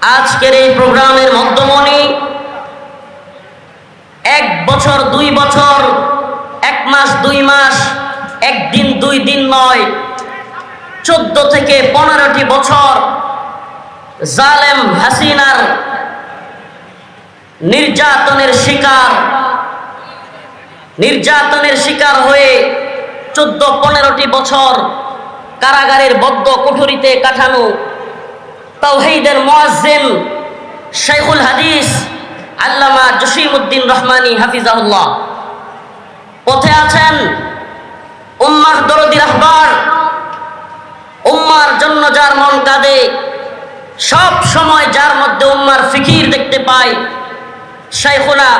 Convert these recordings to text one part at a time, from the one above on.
আজকের এই প্রোগ্রামের মধ্যমণি, এক বছর, দুই বছর, এক মাস, দুই মাস, একদিন, দুই দিন নয়, চোদ্দ থেকে পনেরোটি বছর জালেম হাসিনার নির্যাতনের শিকার নির্যাতনের শিকার হয়ে চোদ্দ, পনেরোটি বছর কারাগারের বদ্ধ কুঠুরিতে কাঠানো তাওহীদের মুয়াজ্জিন শেখুল হাদিস আল্লামা জসিমউদ্দিন রহমানী হাফিজাহুল্লাহ। পথে আছেন উম্মার দরদি রাহবার, উম্মার জন্য যার মন কাঁদে, সব সময় যার মধ্যে উম্মার ফিকির দেখতে পাই শাইখুনা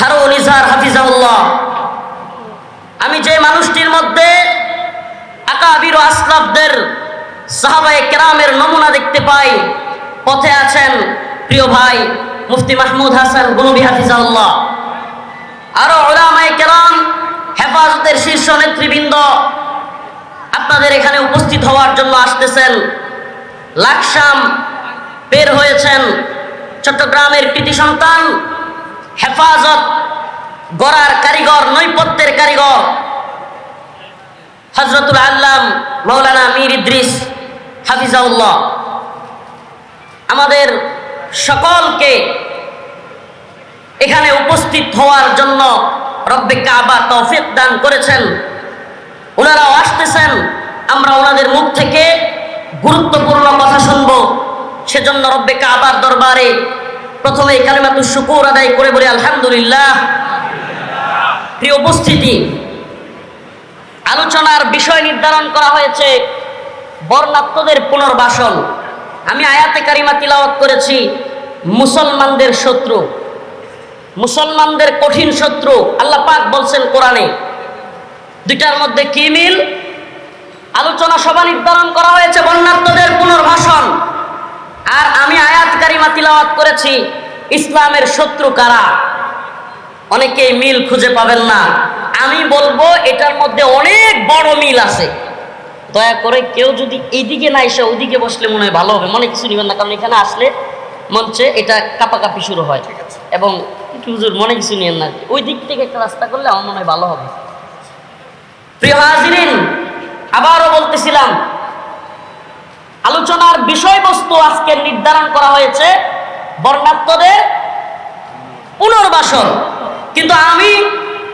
হারুন ইজহার হাফিজাহুল্লাহ। আমি যে মানুষটির মধ্যে আকাবির আসলাফদের সাহাবায়ে কেরামের নমুনা দেখতে পাই। পথে আছেন প্রিয় ভাই মুফতি মাহমুদ হাসান গুনবি হাফিজাউল্লাহ আরও ওলামায়ে কেরাম, হেফাজতের শীর্ষ নেতৃবৃন্দ আপনাদের এখানে উপস্থিত হওয়ার জন্য আসতেছেন। লাকসাম বের হয়েছেন, চট্টগ্রামের কৃতি সন্তান, হেফাজত গড়ার কারিগর নৈপত্যের কারিগর। হজরতুল আল্লাম মৌলানা মীর ইদ্রিস হাফিজাউল্লাহ আমাদের সকলকে এখানে উপস্থিত হওয়ার জন্য রব্বে কাবা তৌফিক দান করেছেন। ওনারাও আসতেছেন, আমরা ওনাদের মুখ থেকে গুরুত্বপূর্ণ কথা শুনব। সেজন্য রব্বে কাবার দরবারে প্রথমে কালিমাতুর শুকুর আদায় করে বলি, আলহামদুলিল্লাহ। প্রিয় উপস্থিতি, আলোচনার বিষয় নির্ধারণ করা হয়েছে। বর্ণাত্মদের পুনর্বাসন। আমি আয়াতে কারিমা তিলাওয়াত করেছি, মুসলমানদের শত্রু, মুসলমানদের কঠিন শত্রু, আল্লাহ পাক বলছেন কোরআনে। দুইটার মধ্যে কি মিল? আলোচনা সভা নির্ধারণ করা হয়েছে বন্যাত্মদের পুনর্বাসন। আর আমি আয়াত কারিমা তিলাওয়াত করেছি, ইসলামের শত্রু কারা? অনেকেই মিল খুঁজে পাবেন না। আমি বলব এটার মধ্যে অনেক বড় মিল আছে। দয়া করে কেউ যদি এইদিকে না এসে ওইদিকে বসলে মনে হয় ভালো হবে। মনে কিছু নিবেন না কারণ এখানে আসলে মঞ্চে এটা কাপাকাপি শুরু হয়। এবং হুজুর মনে কিছু নিয়েন না। ওই দিক থেকে একটা রাস্তা করলে আমার মনে হয় ভালো হবে। প্রিয় হাজিরিন আবারও বলতেছিলাম আলোচনার বিষয়বস্তু আজকে নির্ধারণ করা হয়েছে বর্ণাত্মদের পুনর্বাসন। কিন্তু আমি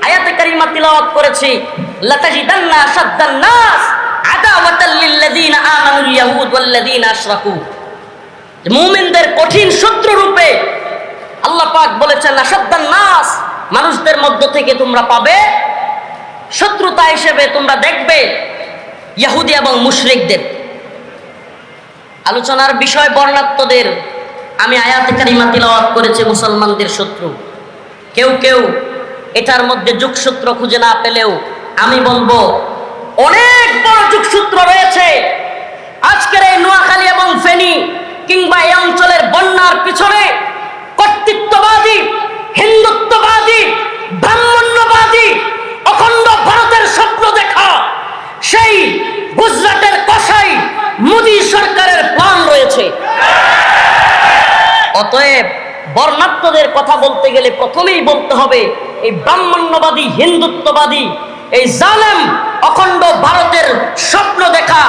আয়াতে কারিমা তিলাওয়াত করেছি লাতাজিদান্না শাদ্দান ইয়াহুদ মুমিনদের কঠিন শত্রু রূপে আল্লাহ পাক বলেছেন নাস, মানুষদের মধ্য থেকে তোমরা পাবে, শত্রুতা হিসেবে তোমরা দেখবে ইহুদি এবং মুশরিকদের। আলোচনার বিষয় বর্ণাত্মদের। আমি আয়াতে কারিমা তিলাওয়াত করেছি, মুসলমানদের শত্রু। কেউ কেউ এটার মধ্যে যুগসূত্র খুঁজে না পেলেও আমি বলব অনেক বড় যুগসূত্র রয়েছে। আজকের এই নোয়াখালী এবং ফেনী কিংবা এই অঞ্চলের বন্যার পিছনে কর্তৃত্ববাদী, হিন্দুত্ববাদী, ব্রাহ্মণ্যবাদী, অখণ্ড ভারতের স্বপ্ন দেখা। সেই গুজরাটের কসাই মোদী সরকারের প্ল্যান রয়েছে। অতএব বর্ণাত্মদের কথা বলতে গেলে প্রথমেই বলতে হবে, এই ব্রাহ্মণ্যবাদী, হিন্দুত্ববাদী এই জালেম অখণ্ড ভারতের স্বপ্ন দেখা,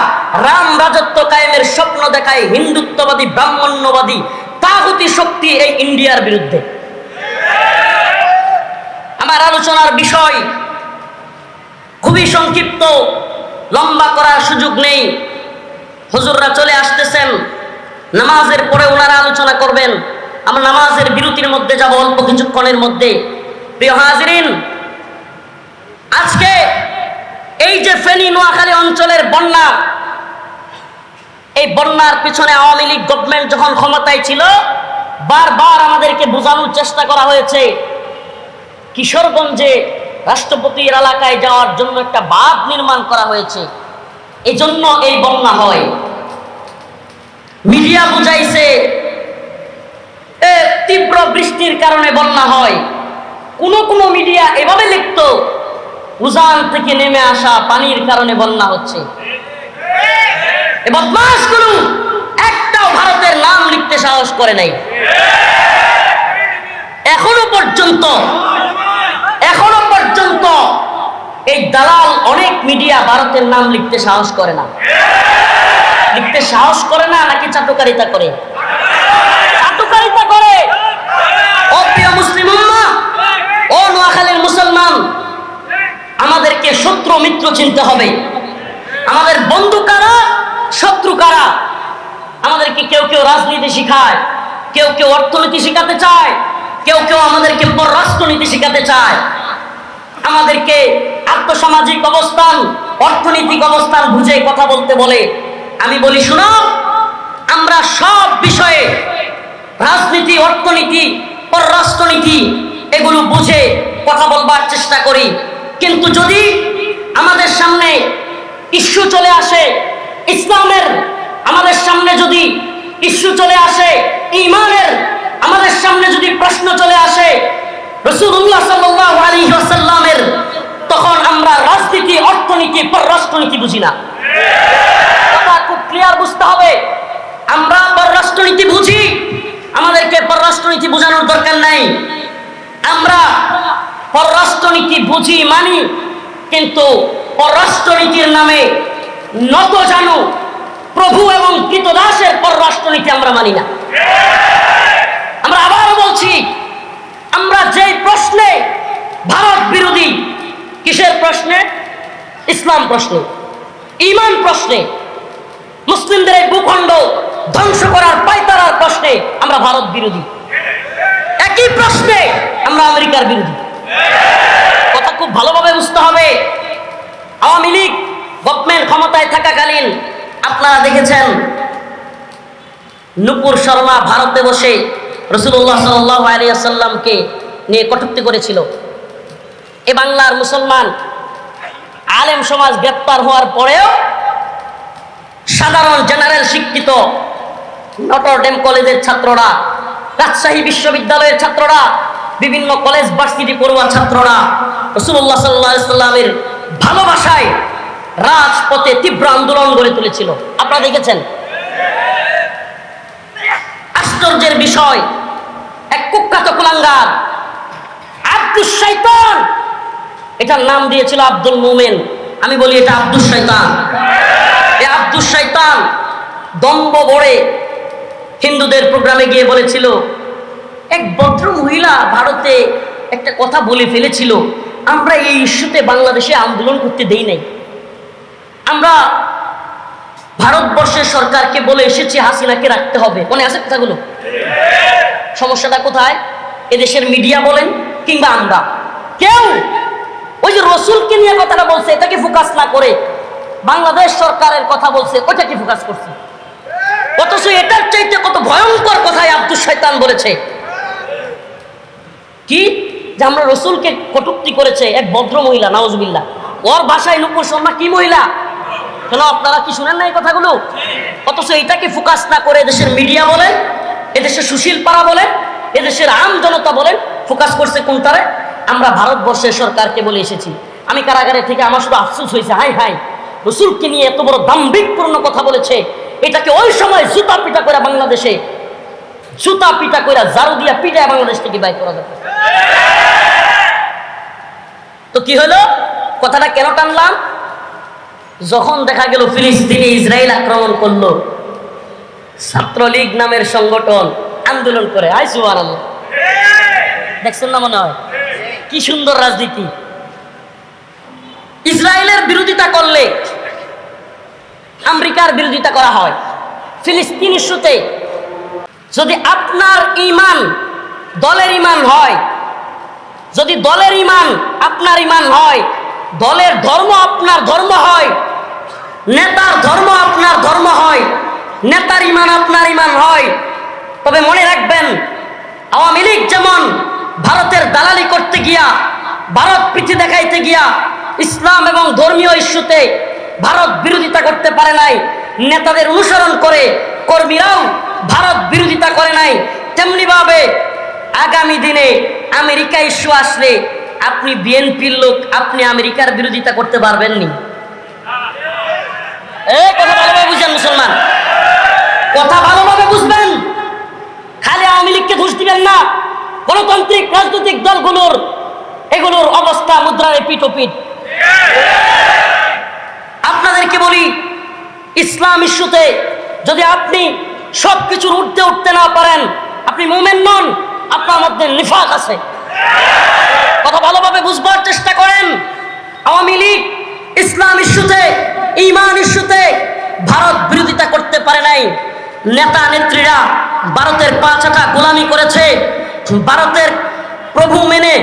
রাম রাজত্ব কায়েমের স্বপ্ন দেখায় হিন্দুত্ববাদী, ব্রাহ্মণ্যবাদী তাগুতি শক্তি এই ইন্ডিয়ার বিরুদ্ধে। আমার আলোচনার বিষয় খুবই সংক্ষিপ্ত, লম্বা করার সুযোগ নেই। হুজুররা চলে আসতেছেন, নামাজের পরে ওনারা আলোচনা করবেন। আমরা নামাজের বিরতির মধ্যে যাব, অল্প কিছুক্ষণের মধ্যে। প্রিয় হাজরিন আজকে এই যে ফেনী নোয়াখালী অঞ্চলের বন্যা, এই বন্যার পিছনে আওয়ামী লীগ গভর্নমেন্ট যখন ক্ষমতায় ছিল, বারবার আমাদেরকে বোঝানোর চেষ্টা করা হয়েছে, কিশোরগঞ্জে রাষ্ট্রপতির এলাকায় যাওয়ার জন্য একটা বাঁধ নির্মাণ করা হয়েছে। এজন্য এই বন্যা হয়। মিডিয়া বুঝাইছে তীব্র বৃষ্টির কারণে বন্যা হয়। কোন কোন মিডিয়া এভাবে লিখত উজান থেকে নেমে আসা পানির কারণে বন্যা হচ্ছে। একটাও ভারতের নাম লিখতে সাহস করে নাই। এখনও পর্যন্ত এখনও পর্যন্ত এই দালাল অনেক মিডিয়া ভারতের নাম লিখতে সাহস করে না। লিখতে সাহস করে না, নাকি চাটুকারিতা করে? চাটুকারিতা করে। ও প্রিয় মুসলিম উম্মাহ, ও নোয়াখালীর মুসলমান আমাদেরকে শত্রু মিত্র চিনতে হবে। আমাদের বন্ধু কারা? শত্রু কারা? আমাদেরকে কেউ কেউ রাজনীতি শিখায়, কেউ কেউ অর্থনীতি শিখাতে চায়, কেউ কেউ আমাদেরকে পররাষ্ট্রনীতি শিখাতে চায়। আমাদেরকে আর্থসামাজিক অবস্থান, অর্থনৈতিক অবস্থান বুঝে কথা বলতে বলে। আমি বলি, শুনো, আমরা সব বিষয়ে রাজনীতি, অর্থনীতি, পররাষ্ট্রনীতি, এগুলো বুঝে কথা বলবার চেষ্টা করি। কিন্তু যদি আমাদের সামনে ইস্যু চলে আসে, ইসলামের আমাদের সামনে যদি ইস্যু চলে আসে, ইমানের আমাদের সামনে যদি প্রশ্ন চলে আসে রসুল্লাহ সাল্লাল্লাহু আলাইহি তখন আমরা রাজনীতি, অর্থনীতি, পররাষ্ট্রনীতি বুঝি না। কথা খুব ক্লিয়ার বুঝতে হবে। আমরা পররাষ্ট্রনীতি বুঝি, আমাদেরকে পররাষ্ট্রনীতি বোঝানোর দরকার নাই। আমরা পররাষ্ট্রনীতি বুঝি মানি, কিন্তু পররাষ্ট্রনীতির নামে নত জানু, প্রভু এবং কৃতদাসের পররাষ্ট্রনীতি আমরা মানি না। আমরা আবারও বলছি, আমরা যেই প্রশ্নে ভারত বিরোধী, কিসের প্রশ্নে? ইসলাম প্রশ্নে, ইমান প্রশ্নে, মুসলিমদের ভূখণ্ড ধ্বংস করার পাইতারার প্রশ্নে আমরা ভারত বিরোধী। একই প্রশ্নে আমরা আমেরিকার বিরোধী। কথা খুব ভালোভাবে বুঝতে হবে। আওয়ামী লীগ গভর্নমেন্ট ক্ষমতায় থাকাকালীন আপনারা দেখেছেন, নুপুর শর্মা ভারতে বসে রসুল্লাহ সাল্লাহ নিয়ে কটূক্তি করেছিল। এ বাংলার মুসলমান আলেম সমাজ গ্রেপ্তার হওয়ার পরেও সাধারণ জেনারেল শিক্ষিত নটর ডেম কলেজের ছাত্ররা, রাজশাহী বিশ্ববিদ্যালয়ের ছাত্ররা বিভিন্ন কলেজ ভার্সিটি পড়ুয়া ছাত্ররা রসুল্লাহ সাল্লাহ সাল্লামের ভালোবাসায় রাজপথে তীব্র আন্দোলন গড়ে তুলেছিল। আপনারা দেখেছেন? আশ্চর্যের বিষয়, এক কুখ্যাত কুলাঙ্গার আব্দুল শৈতান এটার নাম দিয়েছিল আব্দুল মোমেন। আমি বলি এটা আব্দুল শৈতান এই আব্দুল শৈতান দম্ব বড়ে হিন্দুদের প্রোগ্রামে গিয়ে বলেছিল এক ভদ্র মহিলা ভারতে একটা কথা বলে ফেলেছিল, আমরা এই ইস্যুতে বাংলাদেশে আন্দোলন করতে দেই নাই। আমরা ভারতবর্ষের সরকারকে বলে এসেছি হাসিনাকে রাখতে হবে। মনে আছে কথাগুলো? সমস্যাটা কোথায়? এদেশের মিডিয়া বলেন কিংবা আমরা। কেউ ওই যে রসুলকে নিয়ে কথাটা বলছে, এটাকে ফোকাস না করে বাংলাদেশ সরকারের কথা বলছে, ওইটাকে ফোকাস করছে। অথচ এটার চাইতে কত ভয়ঙ্কর কথায় আব্দুল শৈতান বলেছে। কি? যে আমরা রসুলকে কটুক্তি করেছে এক ভদ্র মহিলা নওয়াজবিল্লা ওর ভাষায় নুপুর শর্মা কি মহিলা? কেন, আপনারা কি শুনেন না এই কথাগুলো? অথচ এটাকে ফোকাস না করে এদেশের মিডিয়া বলেন, এদেশের সুশীল পাড়া বলেন, এদেশের আম জনতা বলেন, ফোকাস করছে কোনটারে? আমরা ভারতবর্ষের সরকারকে বলে এসেছি। আমি কারাগারে থেকে আমার শুধু আফসুস হয়েছে হাই হাই রসুলকে নিয়ে এত বড় দাম্ভিকপূর্ণ কথা বলেছে। এটাকে ওই সময় জুতা পিটা করে বাংলাদেশে জুতা পিটা কইরা জারু দিয়া পিটায় বাংলাদেশ থেকে বাইর করা যাবে। তো কি হলো? কথাটা কেন টানলাম? যখন দেখা গেল ফিলিস্তিনে ইসরায়েল আক্রমণ করল, ছাত্রলীগ নামের সংগঠন আন্দোলন করে। আই সুবান দেখছেন না মনে হয়? কি সুন্দর রাজনীতি। ইসরায়েলের বিরোধিতা করলে আমেরিকার বিরোধিতা করা হয়। ফিলিস্তিন ইস্যুতে যদি আপনার ইমান দলের ইমান হয়, যদি দলের ইমান আপনার ইমান হয়, দলের ধর্ম আপনার ধর্ম হয়, নেতার ধর্ম আপনার ধর্ম হয়, নেতার ইমান আপনার ইমান হয়, তবে মনে রাখবেন, আওয়ামী লীগ যেমন ভারতের দালালি করতে গিয়া, ভারত পিঠে দেখাইতে গিয়া, ইসলাম এবং ধর্মীয় ইস্যুতে ভারত বিরোধিতা করতে পারে নাই, নেতাদের অনুসরণ করে কর্মীরাও ভারত বিরোধিতা করে নাই, তেমনিভাবে আগামী দিনে আমেরিকা ইস্যু আসলে আপনি বিএনপির লোক, আপনি আমেরিকার বিরোধিতা করতে পারবেন নি বুঝেন মুসলমান। কথা ভালোভাবে বুঝবেন। খালি আওয়ামী লীগকে দোষ দিবেন না। গণতান্ত্রিক, রাজনৈতিক দলগুলোর, এগুলোর অবস্থা মুদ্রায় পিঠোপিঠ। আপনাদেরকে বলি, ইসলাম ইস্যুতে যদি আপনি সব কিছুর উঠতে উঠতে না পারেন, আপনি মোমেন নন, আপনার মধ্যে নিফাক আছে। কথা ভালোভাবে বুঝবার চেষ্টা করেন। আওয়ামী লীগ ইসলাম ইস্যুতে, ইমান ইস্যুতে ভারত বিরোধিতা করতে পারে নাই। নেতা নেত্রীরা ভারতের পাঁচাটা গোলামি করেছে। ভারতের প্রভু মেনে,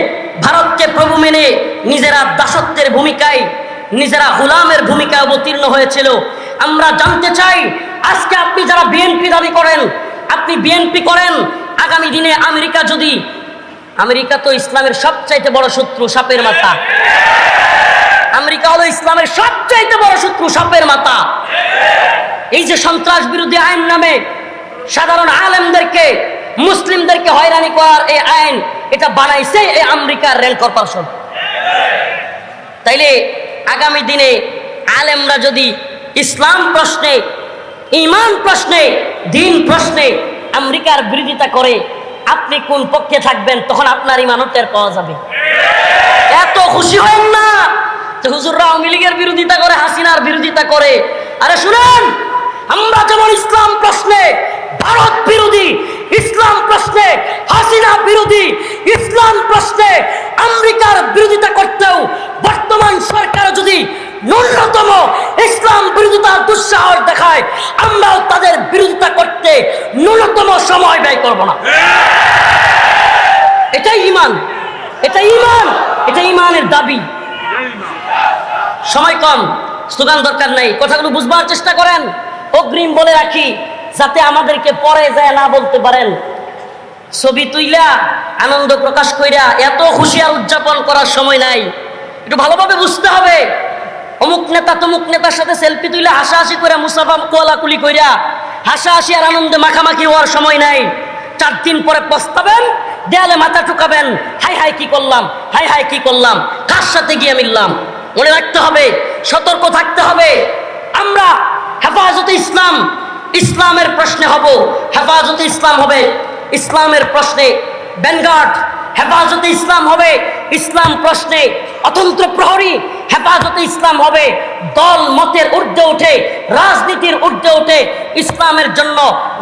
ভারতকে প্রভু মেনে নিজেরা দাসত্বের ভূমিকায় নিজেরা গোলামের ভূমিকায় অবতীর্ণ হয়েছিল। আমরা জানতে চাই, আজকে আপনি যারা বিএনপি দাবি করেন, আপনি বিএনপি করেন, আগামী দিনে আমেরিকা যদি, আমেরিকা তো ইসলামের সবচাইতে বড় শত্রু, সাপের মাথা। আমেরিকা হলো ইসলামের সবচাইতে বড় শত্রু, সাপের মাথা। এই যে সন্ত্রাস বিরোধী আইন নামে সাধারণ আলেমদেরকে, মুসলিমদেরকে হয়রানি করার এই আইন, এটা বানাইছে এই আমেরিকার রেল কর্পোরেশন। তাইলে আগামী দিনে আলেমরা যদি ইসলাম প্রশ্নে, ইমান প্রশ্নে, দিন প্রশ্নে আমেরিকার বিরোধিতা করে, আপনি কোন পক্ষে থাকবেন তখন আপনার ইমানতের পাওয়া যাবে। এত খুশি হন না যে হুজুররা আওয়ামী লীগের বিরোধিতা করে, হাসিনার বিরোধিতা করে। আরে শুনেন, আমরা যেমন ইসলাম প্রশ্নে, ভারত বিরোধী ইসলাম প্রশ্নে হাসিনা বিরোধী, ইসলাম প্রশ্নে আমেরিকার বিরোধিতা করতেও বর্তমান সরকার যদি ন্যূনতম ইসলাম বিরোধিতার দুঃসাহস দেখায়, আমরাও তাদের বিরোধিতা করতে ন্যূনতম সময় ব্যয় করব না। এটাই ইমান। এটা ইমান। এটা ইমানের দাবি। সময় কম। স্লোগান দরকার নাই। কথাগুলো বুঝবার চেষ্টা করেন। অগ্রিম বলে রাখি যাতে আমাদেরকে পরে যায় না বলতে পারেন। ছবি তুইলা, আনন্দ প্রকাশ কইরা এত খুশি আর উদযাপন করার সময় নাই। একটু ভালোভাবে বুঝতে হবে। অমুক নেতা তমুক নেতার সাথে সেলফি তুইলা, হাসাহাসি করে মুসাফা কোয়ালাকুলি কইরা, হাসাহাসি আর আনন্দে মাখামাখি হওয়ার সময় নাই। চার দিন পরে পস্তাবেন, দেয়ালে মাথা ঠুকাবেন, হাই হাই কি করলাম, হাই হাই কি করলাম, কার সাথে গিয়ে মিললাম? মনে রাখতে হবে, সতর্ক থাকতে হবে। আমরা হেফাজতে ইসলাম ইসলামের প্রশ্নে হব, হেফাজতে ইসলাম হবে। ইসলামের প্রশ্নে ব্যানগার্ড হেফাজতে ইসলাম হবে। ইসলাম প্রশ্নে অতন্ত্র প্রহরী, হেফাজতে ইসলাম হবে। দল মতের ঊর্ধ্বে উঠে, রাজনীতির ঊর্ধ্বে উঠে, ইসলামের জন্য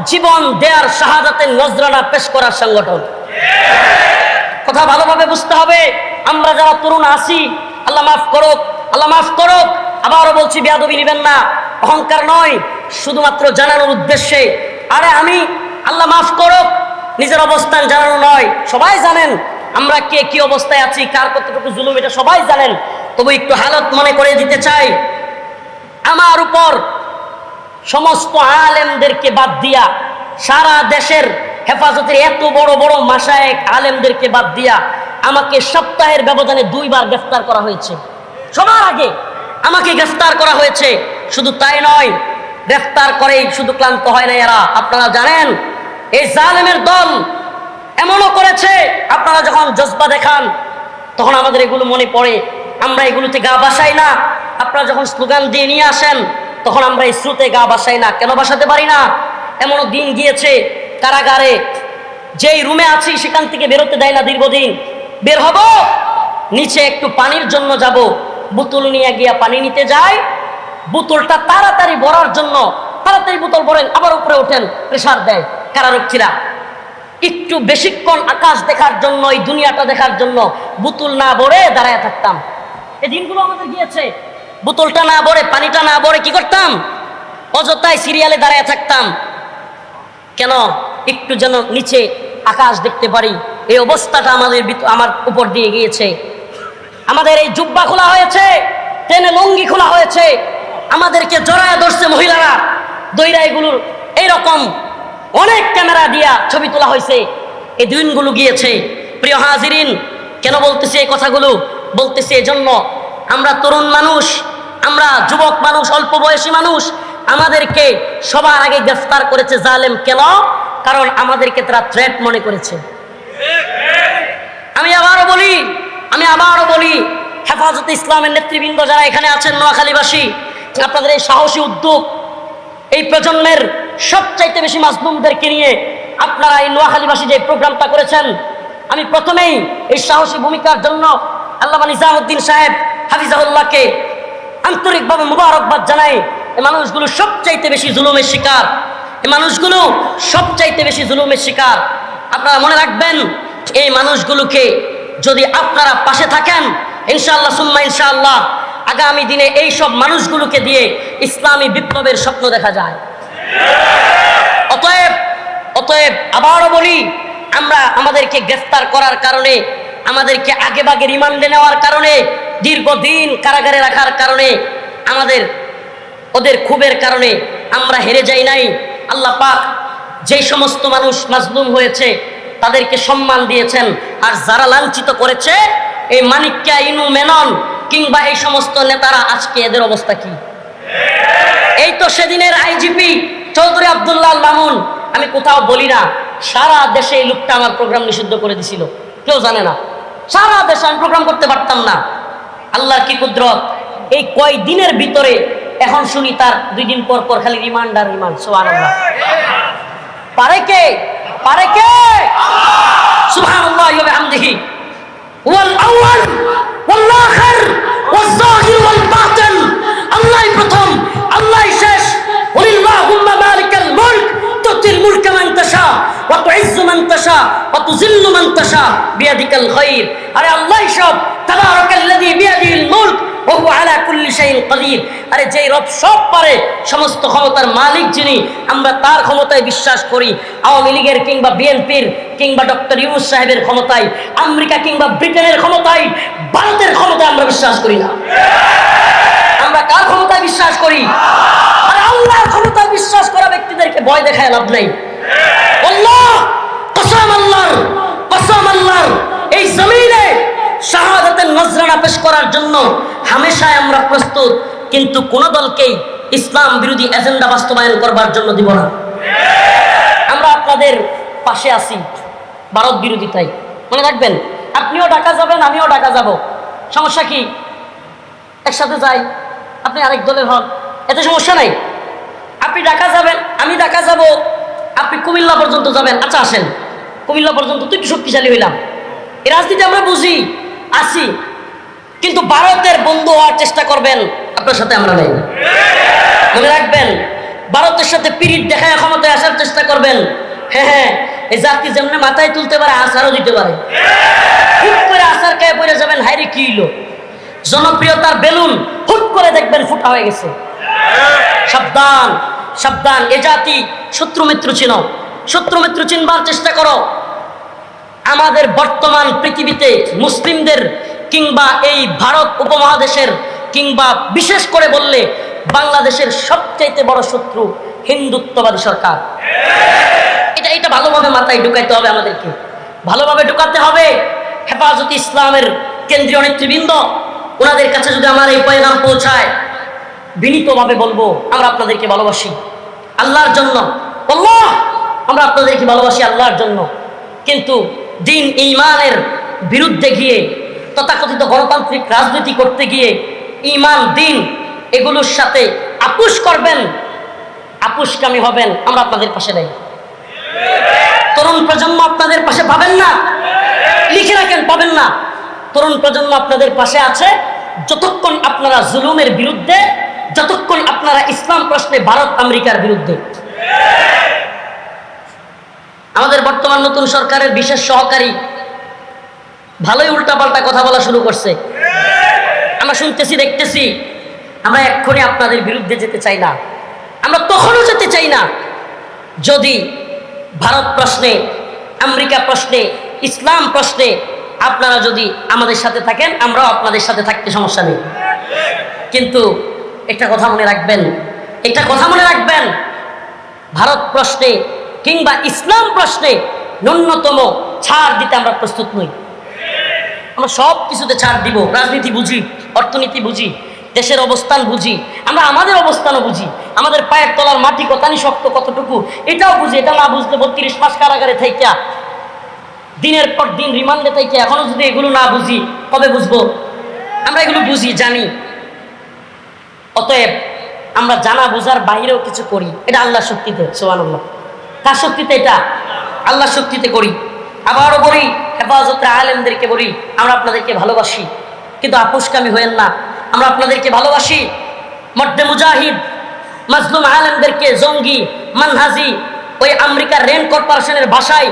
জীবন দেয়ার শাহাদাতের নজরানা পেশ করার সংগঠন। কথা ভালোভাবে বুঝতে হবে। আমরা যারা তরুণ আছি, আল্লাহ মাফ করুক, আল্লাহ মাফ করুক। আবারও বলছি, বেয়াদবি নিবেন না। অহংকার নয়। শুধুমাত্র জানানোর উদ্দেশ্যে, আরে আমি, আল্লাহ মাফ করুক, নিজের অবস্থান জানানো নয়, সবাই জানেন আমরা কে কি অবস্থায় আছি, কার কতটুকু জুলুম, এটা সবাই জানেন। তবু একটু হালত মনে করে দিতে চাই, আমার উপর সমস্ত আলেমদেরকে বাদ দিয়া, সারা দেশের হেফাজতের এত বড় বড় মাসায়েক আলেমদেরকে বাদ দিয়া, আমাকে সপ্তাহের ব্যবধানে দুইবার গ্রেফতার করা হয়েছে। সবার আগে আমাকে গ্রেফতার করা হয়েছে, শুধু তাই নয় গ্রেফতার করেই শুধু ক্লান্ত হয় না এরা। আপনারা জানেন, এই জালেমের দল এমনও করেছে, আপনারা যখন জজবা দেখান, তখন আমাদের এগুলো মনে পড়ে, আমরা এগুলোতে গা বাসাই না। আপনারা যখন স্লোগান দিয়ে নিয়ে আসেন, তখন আমরা এই স্রোতে গা বাসাই না। কেন বাসাতে পারি না? এমনও দিন গিয়েছে কারাগারে, যেই রুমে আছি সেখান থেকে বেরোতে দেয় না দীর্ঘদিন। বের হব, নিচে একটু পানির জন্য যাব। বোতল নিয়ে গিয়া পানি নিতে যায় বোতলটা তাড়াতাড়ি ভরার জন্য তাড়াতাড়ি বোতল ভরেন, আবার উপরে ওঠেন, প্রেশার দেয়, কারারক্ষীরা। একটু বেশিক্ষণ আকাশ দেখার জন্য, এই দুনিয়াটা দেখার জন্য বোতল না ভরে দাঁড়ায় থাকতাম। এই দিনগুলো আমাদের গিয়েছে। বোতলটা না ভরে, পানিটা না ভরে কি করতাম? অযথায় সিরিয়ালে দাঁড়ায় থাকতাম। কেন? একটু যেন নিচে আকাশ দেখতে পারি। এই অবস্থাটা আমাদের আমার উপর দিয়ে গিয়েছে। আমাদের এই জুব্বা খোলা হয়েছে ট্রেনে লঙ্গি খোলা হয়েছে। আমাদেরকে জড়ায় ধরছে মহিলারা। দইরা এগুলোর এইরকম অনেক ক্যামেরা দিয়া ছবি তোলা হয়েছে। এই দিনগুলো গিয়েছে। প্রিয় হাজিরিন, কেন বলতেছি এই কথাগুলো? বলতেছি এজন্য আমরা তরুণ মানুষ, আমরা যুবক মানুষ, অল্প বয়সী মানুষ, আমাদেরকে সবার আগে গ্রেফতার করেছে জালেম কেন? কারণ আমাদেরকে তারা থ্রেট মনে করেছে। আমি আবারও বলি, আমি আবারও বলি, হেফাজতে ইসলামের নেতৃবৃন্দ যারা এখানে আছেন, নোয়াখালীবাসী আপনাদের এই সাহসী উদ্যোগ, এই প্রজন্মের সবচাইতে বেশি মাজলুমদেরকে নিয়ে আপনারা এই নোয়াখালীবাসী যে প্রোগ্রামটা করেছেন, আমি প্রথমেই এই সাহসী ভূমিকার জন্য আল্লামা নিজামুদ্দিন সাহেব হাফিজাউল্লাহকে আন্তরিকভাবে মুবারকবাদ জানাই এই মানুষগুলো সবচাইতে বেশি জুলুমের শিকার এই মানুষগুলো সবচাইতে বেশি জুলুমের শিকার। আপনারা মনে রাখবেন, এই মানুষগুলোকে যদি আপনারা পাশে থাকেন, ইনশাআল্লাহ, সুম্মা ইনশাআল্লাহ আগামী দিনে এই সব মানুষগুলোকে দিয়ে ইসলামী বিপ্লবের স্বপ্ন দেখা যায়। অতএব অতএব আবারও বলি, আমরা আমাদেরকে গ্রেফতার করার কারণে, আমাদেরকে আগে বাগে রিমান্ডে নেওয়ার কারণে, দীর্ঘদিন কারাগারে রাখার কারণে, আমাদের, ওদের ক্ষোভের কারণে আমরা হেরে যাই নাই। আল্লাহ পাক যেই সমস্ত মানুষ মাজলুম হয়েছে, তাদেরকে সম্মান দিয়েছেন। আর যারা লাঞ্ছিত করেছে, এই মানিক্যা ইনু মেনন কিংবা এই সমস্ত নেতারা আজকে এদের অবস্থা কি? এই তো সেদিনের আইজিপি চৌধুরী আবদুল্লাহ মামুন, আমি কোথাও বলি না, সারা দেশে এই লোকটা আমার প্রোগ্রাম নিষিদ্ধ করে দিছিল। কেউ জানে না। সারা দেশে আমি প্রোগ্রাম করতে পারতাম না। আল্লাহর কি কুদরত? এই কয় দিনের ভিতরে এখন শুনি তার দুই দিন পর পর খালি রিমান্ড আর রিমান্ড সোহান পারে কে? পারে কে? সুবহানাল্লাহ ওয়া বিহামদিহি। ওয়াল আউয়াল! ওয়াল আখির ওয়াল যাহির ওয়াল বাতিন আল্লাহই প্রথম আল্লাহই শেষ ওয়ালিল্লাহুম্মা মালিকাল মুলক তুতিল মুলকা মান তাশা ওয়া তুইজ্জু মান তাশা ওয়া তুযিল্লু মান তাশা বিয়াদিকাল খায়র আরে আল্লাহই সব তাবারাকাল্লাযী বিয়াদিহিল মুলক ওহু আলা কুল্লি কাদির। আরে যেই রব সব পারে, সমস্ত ক্ষমতার মালিক যিনি, আমরা তার ক্ষমতায় বিশ্বাস করি। আওয়ামী লীগের কিংবা বিএনপির কিংবা ডক্টর ইউনুস সাহেবের ক্ষমতায়, আমেরিকা কিংবা ব্রিটেনের ক্ষমতায়, ভারতের ক্ষমতায় আমরা বিশ্বাস করি না। আমরা কার ক্ষমতায় বিশ্বাস করি? আরে আল্লাহর ক্ষমতায় বিশ্বাস করা ব্যক্তিদেরকে ভয় দেখায় লাভ নাই। আল্লাহ, কসম আল্লাহর কসম আল্লাহর এই জমিনে শাহাদাতের নজরানা পেশ করার জন্য হামেশায় আমরা প্রস্তুত, কিন্তু কোন দলকেই ইসলাম বিরোধী এজেন্ডা বাস্তবায়ন করবার জন্য দিব না। আমরা আপনাদের পাশে আছি, ভারত বিরোধিতায় মনে রাখবেন, আপনিও ঢাকা যাবেন, আমিও ঢাকা যাব। সমস্যা কি? একসাথে যাই, আপনি আরেক দলের হন। এতে সমস্যা নাই। আপনি ঢাকা যাবেন, আমি ঢাকা যাব, আপনি কুমিল্লা পর্যন্ত যাবেন। আচ্ছা আসেন। কুমিল্লা পর্যন্ত তুই কি শক্তিশালী হইলাম। এই রাজনীতি আমরা বুঝি। আসি। কিন্তু ভারতের বন্ধু হওয়ার চেষ্টা করবেন, আপনার সাথে আমরা নেই। মনে রাখবেন, ভারতের সাথে পিরিত দেখায় ক্ষমতায় আসার চেষ্টা করবেন। হ্যাঁ হ্যাঁ এই জাতি যেমনি মাথায় তুলতে পারে আসারও দিতে পারে। হুট করে আসার কায়ে পড়ে যাবেন হাইরে কি হইল জনপ্রিয়তার বেলুন হুট করে দেখবেন ফুটা হয়ে গেছে। সাবধান সাবধান, এ জাতি শত্রু মিত্র চিনো। শত্রু মিত্র চিনবার চেষ্টা করো। আমাদের বর্তমান পৃথিবীতে মুসলিমদের কিংবা এই ভারত উপমহাদেশের কিংবা বিশেষ করে বললে বাংলাদেশের সবচাইতে বড় শত্রু হিন্দুত্ববাদী সরকার। এটা এটা ভালোভাবে মাথায় ঢুকাইতে হবে আমাদেরকে। ভালোভাবে ঢুকাতে হবে। হেফাজত ইসলামের কেন্দ্রীয় নেতৃবৃন্দ, ওনাদের কাছে যদি আমার এই পয়গাম পৌঁছায়, বিনীতভাবে বলব, আমরা আপনাদেরকে ভালোবাসি। আল্লাহর জন্য। আল্লাহ! আমরা আপনাদেরকে ভালোবাসি আল্লাহর জন্য। কিন্তু দিন ইমানের বিরুদ্ধে গিয়ে, তথাকথিত গণতান্ত্রিক রাজনীতি করতে গিয়ে ইমান, দিন এগুলোর সাথে আপুস করবেন আপুসকামী হবেন আমরা আপনাদের পাশে নেই। তরুণ প্রজন্ম আপনাদের পাশে পাবেন না। লিখে রাখেন, পাবেন না। তরুণ প্রজন্ম আপনাদের পাশে আছে। যতক্ষণ আপনারা জুলুমের বিরুদ্ধে, যতক্ষণ আপনারা ইসলাম প্রশ্নে ভারত, আমেরিকার বিরুদ্ধে। আমাদের বর্তমান নতুন সরকারের বিশেষ সহকারী ভালোই উল্টাপাল্টা কথা বলা শুরু করছে। আমরা শুনতেছি, দেখতেছি, আমরা এক্ষুনি আপনাদের বিরুদ্ধে যেতে চাই না। আমরা তখনও যেতে চাই না যদি ভারত প্রশ্নে, আমেরিকা প্রশ্নে, ইসলাম প্রশ্নে আপনারা যদি আমাদের সাথে থাকেন, আমরাও আপনাদের সাথে থাকতে সমস্যা নেই। কিন্তু একটা কথা মনে রাখবেন, একটা কথা মনে রাখবেন, ভারত প্রশ্নে কিংবা ইসলাম প্রশ্নে ন্যূনতম ছাড় দিতে আমরা প্রস্তুত নই। আমরা সব কিছুতে ছাড় দিব, রাজনীতি বুঝি, অর্থনীতি বুঝি, দেশের অবস্থান বুঝি, আমরা আমাদের অবস্থানও বুঝি, আমাদের পায়ের তলার মাটি কতানি শক্ত, কতটুকু, এটাও বুঝি, এটা না বুঝলে বত্রিশ মাস কারাগারে থাইকা, দিনের পর দিন রিমান্ডে থাইকা, এখনও যদি এগুলো না বুঝি, কবে বুঝব? আমরা এগুলো বুঝি, জানি। অতএব আমরা জানা বোঝার বাইরেও কিছু করি, এটা আল্লাহ শক্তিতে সোহানুল্লাহ কার শক্তিতে এটা? আল্লাহ শক্তিতে করি। আবারও বলি, হেফাজতের আলেমদেরকে বলি, আমরা আপনাদেরকে ভালোবাসি। কিন্তু আপোষকামী হয়েন না। আমরা আপনাদেরকে ভালোবাসি। মর্দে মুজাহিদ, মাজলুম আলেমদেরকে জঙ্গি, মানহাজি, ওই আমেরিকার রেন কর্পোরেশনের ভাষায়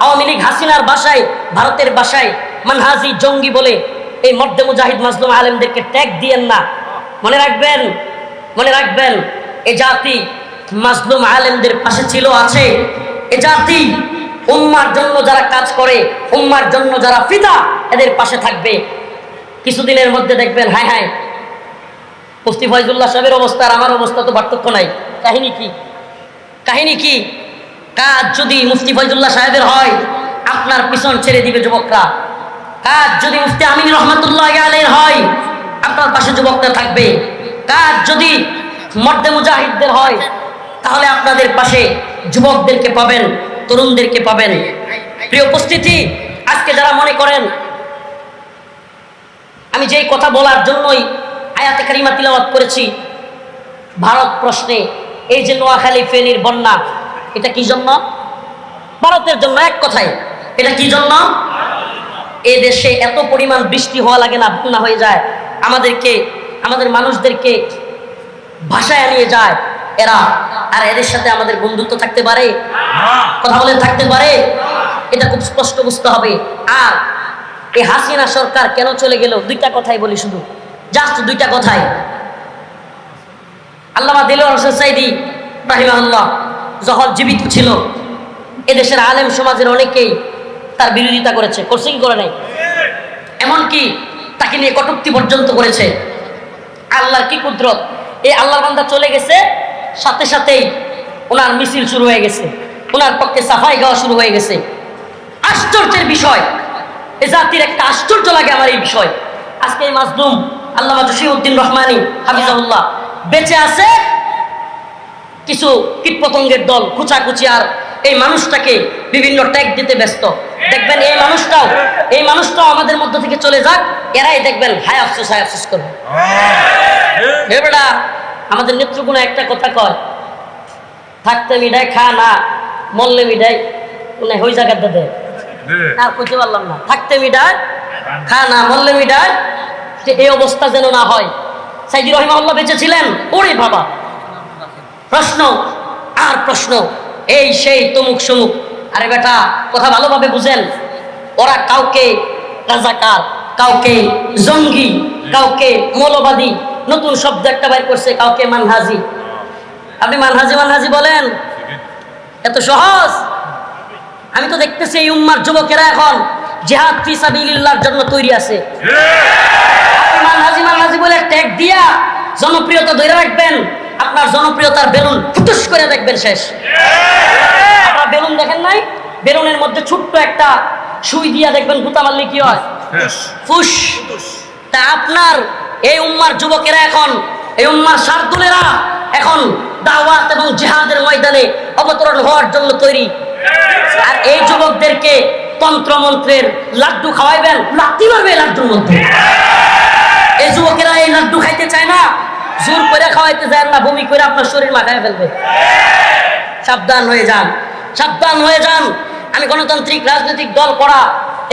আওয়ামী লীগ হাসিনার ভাষায় ভারতের ভাষায় মানহাজি জঙ্গি বলে এই মর্দে মুজাহিদ, মাজলুম আলেমদেরকে ট্যাগ দিয়েন না। মনে রাখবেন মনে রাখবেন, এ জাতি মাজলুম আলেমদের পাশে ছিল, আছে। এ জাতি, উম্মার জন্য যারা কাজ করে, উম্মার জন্য যারা ফিদা, এদের পাশে থাকবে। কিছুদিনের মধ্যে দেখবেন, হায় হায়, মুফতি ফয়জুল্লাহ সাহেবের অবস্থা আর আমার অবস্থা তো পার্থক্য নাই। কাহিনী কি? কাহিনী কি? কাজ যদি মুফতি ফয়জুল্লাহ সাহেবের হয়, আপনার পিছন ছেড়ে দিবে যুবকরা। কাজ যদি মুফতি আমিন রহমতুল্লাহ আলের হয়, আপনার পাশে যুবকরা থাকবে। কাজ যদি মর্দে মুজাহিদদের হয় তাহলে আপনাদের পাশে যুবকদেরকে পাবেন, তরুণদেরকে পাবেন। প্রিয় উপস্থিতি, আজকে যারা মনে করেন, আমি যেই কথা বলার জন্যই আয়াতে কারিমা তিলাওয়াত করেছি, ভারত প্রশ্নে, এই যে নোয়াখালী ফেনীর বন্যা, এটা কি জন্য? ভারতের জন্য এক কথায়, এটা কি জন্য? এ দেশে এত পরিমাণ বৃষ্টি হওয়া লাগে না, বন্যা হয়ে যায়। আমাদেরকে, আমাদের মানুষদেরকে ভাষায় নিয়ে যায়। এরা আর এদের সাথে আমাদের বন্ধুত্ব থাকতে পারে? কথা বলে থাকতে পারে? এটা খুব স্পষ্ট বুঝতে হবে। আর এই হাসিনা সরকার কেন চলে গেল? দুইটা কথাই বলি শুধু। জাস্ট দুইটা কথাই। আল্লামা দিল সাইদি রাহিমাহুল্লাহ যখন জীবিত ছিল এদেশের আলেম সমাজের অনেকেই তার বিরোধিতা করেছে। করছে কি করে নাই? এমনকি তাকে নিয়ে কটুক্তি পর্যন্ত করেছে। আল্লাহর কি কুদরত? এই আল্লাহর বান্দা চলে গেছে সাথে সাথেই ওনার মিছিল শুরু হয়ে গেছে। ওনার পক্ষে সাফাই গাওয়া শুরু হয়ে গেছে। আশ্চর্যের বিষয় এ জাতির একটা আশ্চর্য লাগে আমার এই বিষয়। আজকে এই মাজলুম আল্লাহ জসিউদ্দিন রহমানি হাফিজাউল্লাহ বেঁচে আছে কিছু কীটপতঙ্গের দল কুচাকুচি আর এই মানুষটাকে বিভিন্ন ট্যাগ দিতে ব্যস্ত। দেখবেন এই মানুষটাও এই মানুষটাও আমাদের মধ্য থেকে চলে যাক এরাই দেখবেন হায় আফসোস হায় আফসোস করবে। বেটা আমাদের নেত্রগুণ একটা কথা কয় থাকতে মিডাই খা না মরলে মিডাই মানে ওই জায়গাটা দেয়। আর কইতে পারলাম না থাকতে মিডায় খা না মরলে মিডায় যে এই অবস্থা যেন না হয়। সাইদি রহিমাল্লাহ বেঁচে ছিলেন? ওরে বাবা। প্রশ্ন আর প্রশ্ন এই সেই তমুক সমুক। আরে বেটা কথা ভালোভাবে বুঝেন। ওরা কাউকে রাজাকার কাউকে জঙ্গি কাউকে মৌলবাদী নতুন শব্দ একটা বাইর করছে কাউকে মানহাজি। আপনি মানহাজি মানহাজি বলেন? এত সহজ? আমি তো দেখতেছি এই উম্মার যুবকেরা এখন জেহাদ ফি সাবিলিল্লাহর জন্য তৈরি আছে। আপনি মানহাজি মানহাজি বলে ট্যাগ দিয়া জনপ্রিয়তা ধরে রাখবেন আপনার জনপ্রিয়তার বেলুন ফুটুস করে দেখবেন শেষ। আপনার বেলুন দেখেন নাই? বেলুনের মধ্যে ছোট্ট একটা সুই দিয়া দেখবেন গুতা মারলে কি হয়? ফুস। তা আপনার এই উম্মার যুবকেরা এখন, এই উম্মার শার্দুলেরা এখন দাওয়াত এবং জিহাদের ময়দানে অবতরণ হওয়ার জন্য তৈরি। আর এই যুবকদেরকে তন্ত্রমন্ত্রের লাড্ডু খাওয়াইবেন, লাত্তি মারবে লাড্ডুর মধ্যে। এই যুবকেরা এই লাড্ডু খাইতে চায় না, জোর করে খাওয়াইতে চায় না, বমি করে আপনার শরীর মাখায় ফেলবে। সাবধান হয়ে যান, সাবধান হয়ে যান। আমি গণতান্ত্রিক রাজনৈতিক দল করা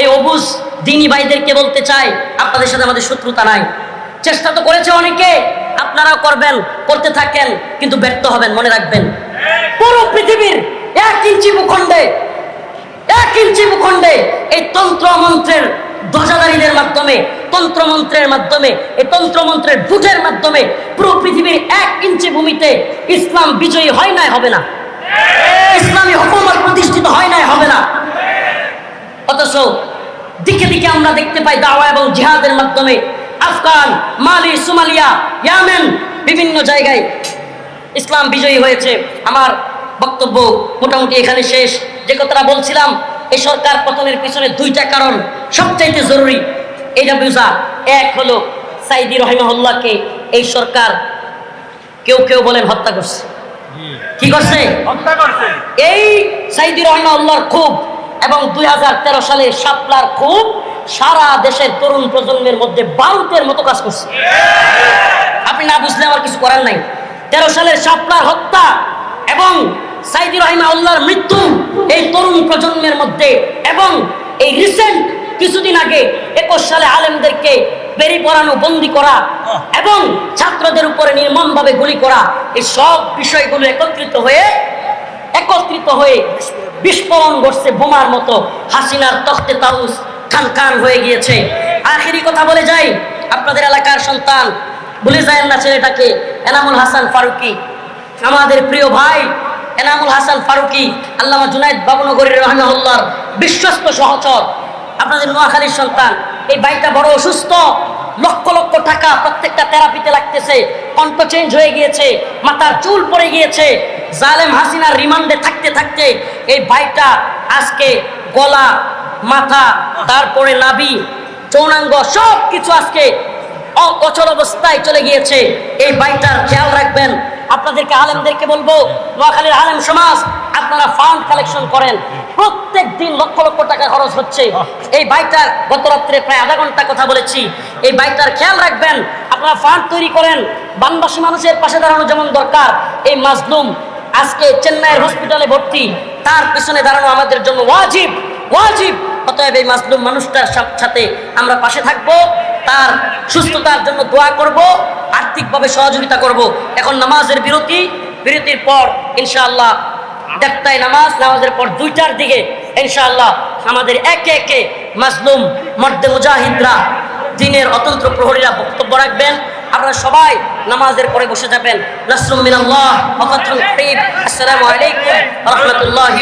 এই অবুজ দিনী ভাইদেরকে বলতে চাই, আপনাদের সাথে আমাদের শত্রুতা নাই। চেষ্টা তো করেছে অনেকে। আপনারাও করবেন, করতে থাকেন, কিন্তু ব্যর্থ হবেন, মনে রাখবেন। পুরো পৃথিবীর এক ইঞ্চি ভূখণ্ডে, এক ইঞ্চি ভূখণ্ডে এই তন্ত্র মন্ত্রের ধ্বজাধারীদের মাধ্যমে, তন্ত্রমন্ত্রের মাধ্যমে, এই তন্ত্রমন্ত্রের ভোটের মাধ্যমে পুরো পৃথিবীর এক ইঞ্চি ভূমিতে ইসলাম বিজয়ী হয় নাই, হবে না। ইসলামী হুকুমত প্রতিষ্ঠিত হয় নাই, হবে না। অথচ দিকে দিকে আমরা দেখতে পাই দাওয়া এবং জিহাদের মাধ্যমে আফগান মালি সোমালিয়া ইয়ামেন বিভিন্ন জায়গায় ইসলাম বিজয়ী হয়েছে। আমার বক্তব্য মোটামুটি এখানে শেষ। যে কথাটা বলছিলাম এই সরকার পতনের পিছনে দুইটা কারণ সবচাইতে জরুরি। এইটা বুঝা এক হলো সাইদি রহিমাহুল্লাহকে এই সরকার কেউ কেউ বলেন হত্যা করছে। কি করছে? হত্যা করছে। এই সাইদি রহমাউল্লাহর খুব এবং দুই হাজার তেরো সালে শাপলার খুব সারা দেশের তরুণ প্রজন্মের মধ্যে বারুদের মতো কাজ করছে। আপনি না বুঝলে আমার কিছু করার নাই। তেরো সালের শাপলার হত্যা এবং সাইদি রহিমাউল্লাহর মৃত্যু এই তরুণ প্রজন্মের মধ্যে এবং এই রিসেন্ট কিছুদিন আগে একুশ সালে আলেমদেরকে বেরি পড়ানো বন্দি করা এবং ছাত্রদের উপরে নির্মমভাবে গুলি করা, এই সব বিষয়গুলো একত্রিত হয়ে একত্রিত হয়ে বিস্ফোরণ ঘটছে বোমার মতো হাসিনার তখতে তাউস। খান খান হয়ে গিয়েছে। আখেরি কথা বলে যাই, আপনাদের এলাকার সন্তান ভুলে যায় না ছেলেটাকে, এনামুল হাসান ফারুকি। আমাদের প্রিয় ভাই, এনামুল হাসান ফারুকি, আল্লামা জুনাইদ বাবুনগরীর রহমাউল্লাহর বিশ্বস্ত সহচর, আপনাদের নোয়াখালীর সন্তান। এই ভাইটা বড় অসুস্থ, লক্ষ লক্ষ টাকা প্রত্যেকটা থেরাপিতে লাগতেছে, কণ্ঠ চেঞ্জ হয়ে গিয়েছে, মাথার চুল পড়ে গিয়েছে, জালেম হাসিনার রিমান্ডে থাকতে থাকতে এই ভাইটা আজকে গলা মাথা, তারপরে নাভি চৌনাঙ্গ সব কিছু আজকে অচল অবস্থায় চলে গিয়েছে। এই বাইটার খেয়াল রাখবেন। আপনাদেরকে, আলেমদেরকে বলব, নোয়াখালীর আলেম সমাজ, আপনারা ফান্ড কালেকশন করেন। প্রত্যেক দিন লক্ষ লক্ষ টাকা খরচ হচ্ছে। এই বাইটার গত রাত্রে প্রায় আধা ঘণ্টা কথা বলেছি। এই বাইটার খেয়াল রাখবেন, আপনারা ফান্ড তৈরি করেন। বানবাসী মানুষের পাশে দাঁড়ানো যেমন দরকার। এই মাজলুম আজকে চেন্নাইয়ের হসপিটালে ভর্তি। তার পিছনে দাঁড়ানো আমাদের জন্য ওয়াজিব। ওয়াজিব। অতএব এই মাজলুম মানুষটার সাথে আমরা পাশে থাকব, তার সুস্থতার জন্য দোয়া করব, আর্থিকভাবে সহযোগিতা করব। এখন নামাজের বিরতি। বিরতির পর ইনশাআল্লাহ দেড়টায় নামাজ, নামাজের পর দুইটার দিকে ইনশাআল্লাহ আমাদের একে একে মাজলুম মর্দে মুজাহিদরা, দিনের অতন্ত্র প্রহরীরা বক্তব্য রাখবেন। আপনারা সবাই নামাজের পরে বসে যাবেন। নাসরুম মিনাল্লাহ আসসালামু আলাইকুম রাহমাতুল্লাহি